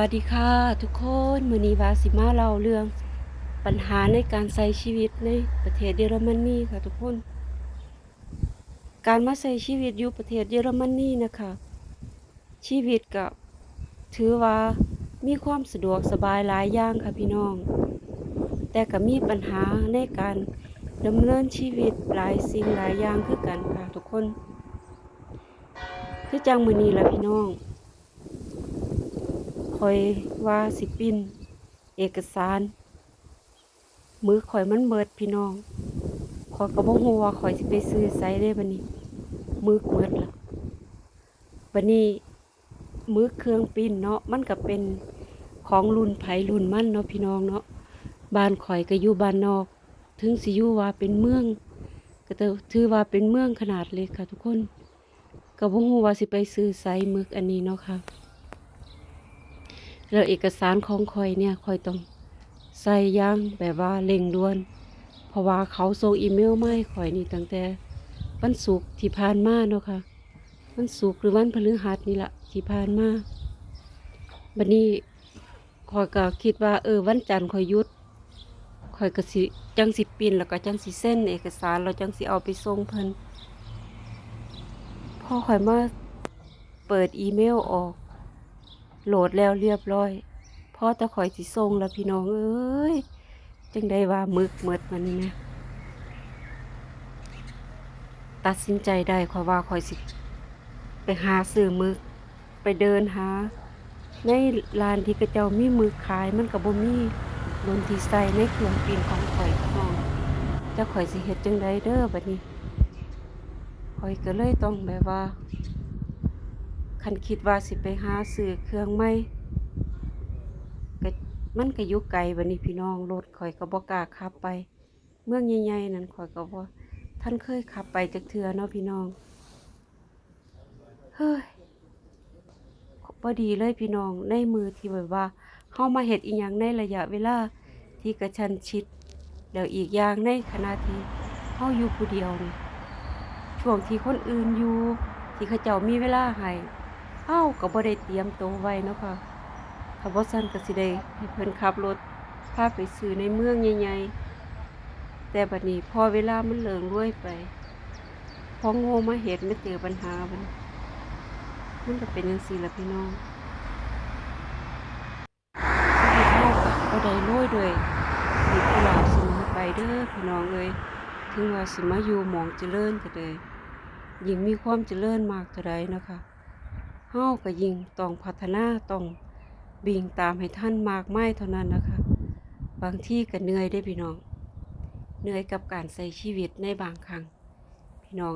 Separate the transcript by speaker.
Speaker 1: วัสดีค่ะ ทุกคนมือนีวาสิมาเล่าเรื่องปัญหาในการใช้ชีวิตในประเทศเยอรมนีค่ะทุกคน การมาใช้ชีวิตอยู่ประเทศเยอรมนีนะคะ ชีวิตก็ถือว่ามีความสะดวกสบายหลายอย่างค่ะพี่น้อง แต่ก็มีปัญหาในการดำเนินชีวิตหลายสิ่งหลายอย่างคือกันค่ะทุกคน คือจังมือนีละพี่น้อง คอยว่าสิปินเอกสาร มือข่อยมันเบิดพี่น้องข่อยก็บ่ฮู้ว่าข่อยสิไปซื้อไสได้บัดนี้ มือเบิดละบัดนี้มือเครื่องปิ้นเนาะมันก็เป็นของรุ่นไผรุ่นมันเนาะพี่น้องเนาะบ้านข่อยก็อยู่บ้านนอก ถึงสิอยู่ว่าเป็นเมือง ก็แต่ถือว่าเป็นเมืองขนาดเล็กค่ะทุกคนก็บ่ฮู้ว่าสิไปซื้อไสมึกอันนี้เนาะค่ะ แล้วเอกสารของคอยเนี่ยคอยต้องใส่อยังแบบว่าเร่งด่วน เพราะว่าเขาส่งอีเมลมาให้คอยนี่ตั้งแต่วันศุกร์ที่ผ่านมาเนาะค่ะวันศุกร์หรือวันพฤหัสนี่แหละที่ผ่านมาบัดนี้คอยก็คิดว่าเออวันจันทร์คอยยุดคอยก็สิจังสิปินแล้วก็จังสิเส้น เอกสารเราจังสิเอาไปส่งเพิ่นพอคอยมาเปิดอีเมลออก โหลดแล้วเรียบร้อยพอตะข่อยสิส่งแล้วพี่น้องเอ้ยจังได้ว่ามึกเมดมันนี่นะตัดสินใจได้ขอว่าข่อยสิ ไปหาซื้อมึก ไปเดินหา ในร้านที่กระเจ้ามีมึกขายมันก็บ่มีโดนที่ใส่ในเครื่องปีนของข่อยพี่น้องจะข่อยสิเฮ็ดจังไดเด้อบัดนี้ข่อยก็เลยต้องแบบว่า คันคิดว่าสิไปหาซื้อเครื่องใหม่มันก็อยู่ไกลบัดนี้พี่น้องรถข่อยก็บ่กล้าขับไป เมืองใหญ่ๆนั่นข่อยก็บ่ท่านเคยขับไปจักเทื่อเนาะพี่น้อง เฮ้ยบ่ดีเลยพี่น้องในมือที่แบบว่าเฮามาเฮ็ดอีหยังในระยะเวลาที่กระชันชิด แล้วอีกอย่างในขณะที่เฮาอยู่ผู้เดียวนี่ช่วงที่คนอื่นอยู่ที่เขาเจ้ามีเวลาให้ เอ้าก็บ่ได้เตรียมตัวไว้เนาะค่ะถ้าบ่ซั่นก็สิได้ให้เพิ่นขับรถพาไปซื้อในเมืองใหญ่ๆ แต่บัดนี้พอเวลามันเลิงรวยไป พอโง่มาเฮ็ดมาเจอปัญหามันมันก็เป็นจังซี่ล่ะพี่น้องชีวิตเฮาก็บ่ได้โรยด้วยมีผู้หลาเสมอไปเด้อพี่น้องเอ้ยถึงว่าสิมาอยู่หมองเจริญก็เด้อยิ่งมีความเจริญมากเท่าใดเนาะค่ะ เฮาก็ยิ่งต้องพัฒนาต้องบิ่งตามให้ท่านมากไม่เท่านั้นนะคะ บางที่ก็เหนื่อยได้พี่น้อง เหนื่อยกับการใช้ชีวิตในบางครั้งพี่น้อง